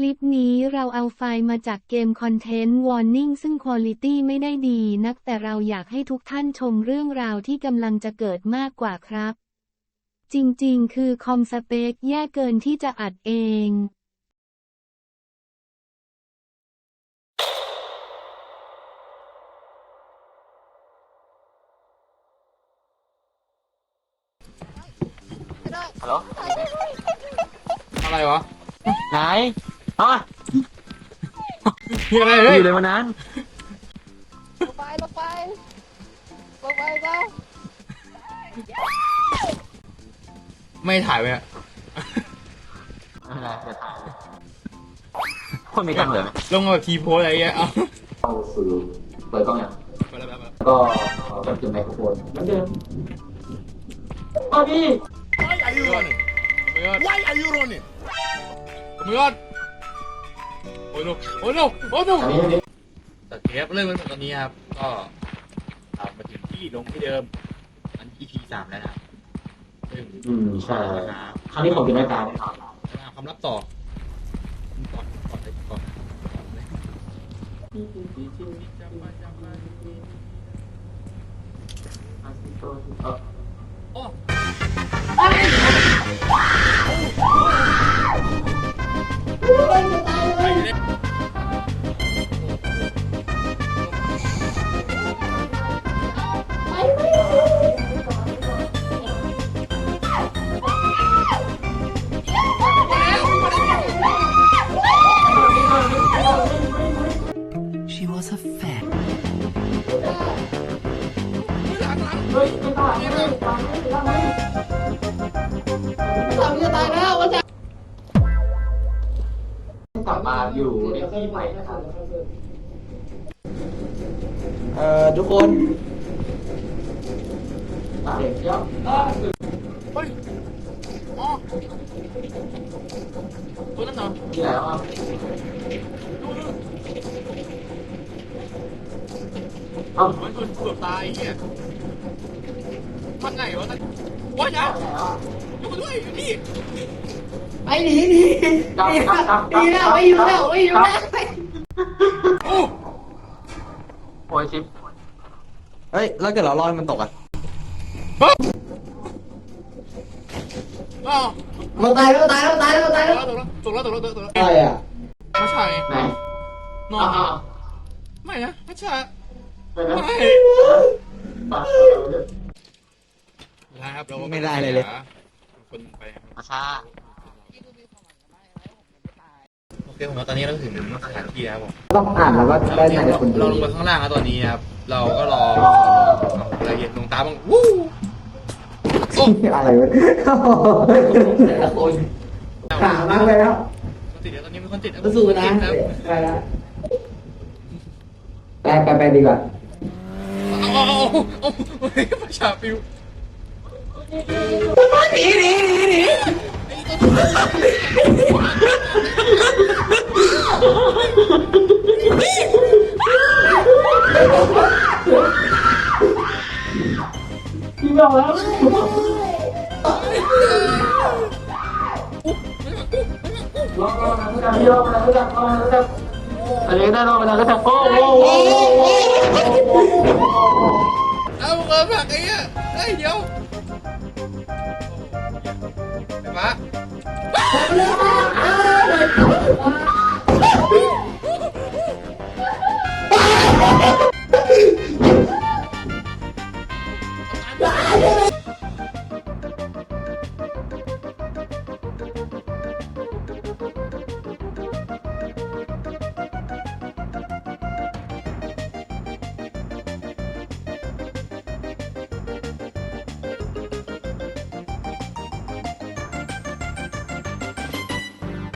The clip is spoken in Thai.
คลิปนี้เราเอาไฟล์มาจากเกมคอนเทนต์ Warning ซึ่งคุณ i t y ไม่ได้ดีนักแต่เราอยากให้ทุกท่านชมเรื่องราวที่กำลังจะเกิดมากกว่าครับ จริงๆ คือคอมสเปคแย่เกินที่จะอัดเองฮัลโหลอะไรวะ ไหน อ๋อมีอะไรเฮ้ยอยู่เลยวันนั้นลงไปลงไปลงไปซะไม่ถ่ายไว้อะไม่เป็นไรเดี๋ยวถ่ายเลยคนมีตังค์เหลือไหมลงมาแบบทีโพสอะไรเงี้ยเอาเข้าสู่เปิดกล้องอย่างไปแล้วไปแล้วแล้วก็จับจุดไมโครโฟนเหมือนเดิมสวัสดี Why are you running Why are you running Oh my god Oh no Oh no Oh no อันนี้อันนี้ตัดเทปเริ่มกันตอนนี้ครับ ก็เอามาถึงที่ลงที่เดิม อัน EP สามแล้วนะครับซึ่งอืมใช่นะครับครั้งนี้ผมจะไม่ตายแน่นอนจะเอาคำรับต่อก่อนก่อนเลยก่อนก่อ นเลยจำมาจำมาเออโอ้สามจะตายแล้ววันจะกลับมาอยู่ในที่ใหม่นะครับ เอ่อทุกคนเด็กเยอะเฮ้ยอ๋อตัวนั้นเหรอที่ไหนวะดูดู เอ้ามันเกือบเกือบตายเฮียมันไงวะนั่นว้ายาไหนวะอยู่ด้วยอยู่นี่ไปหนีหนีหนีแล้วหนีแล้วไม่อยู่แล้วไม่อยู่แล้วโอ้โอ้ยชิปเฮ้ยแล้วเกิดเราลอยมันตกอะอ้าวมันตายแล้วตายแล้วตายแล้วตายตแล้วกแล้วตกแล้วตกแล้วตกแล้วตกแล้วใช่อะไม่ใช่ไหนนออ้านวอ้าวไม่นะไม่ใช่ ไปนะไม่ปัดนะครับเราไม่ได้เลยเลย คนไปครับมาชาโอเคผมว่าตอนนี้เราถึงสถานที่แล้วผมต้องอ่านแล้วก็ได้ในคนเราลงมาข้างล่างแล้วตอนนี้ครับ เราก็รออะไรเย็นลงตาบ้างวู้โอ้อะไรวะแต่ละคนถามมากเลยครับคนติดเดี๋ยวตอนนี้มีคนติดสู้นะ ติดครับ ไปละไปไปไปดีกว่า เอาเอาเอาเอาเอาเฮ้ยประชาปิวลองลองนะลองลองนะลองลองนะ อันนี้ได้รอบเวลาก็จะโอ้โหเอาเงินผักไอ้เนี่ยเอ้ยเดี๋ยวมา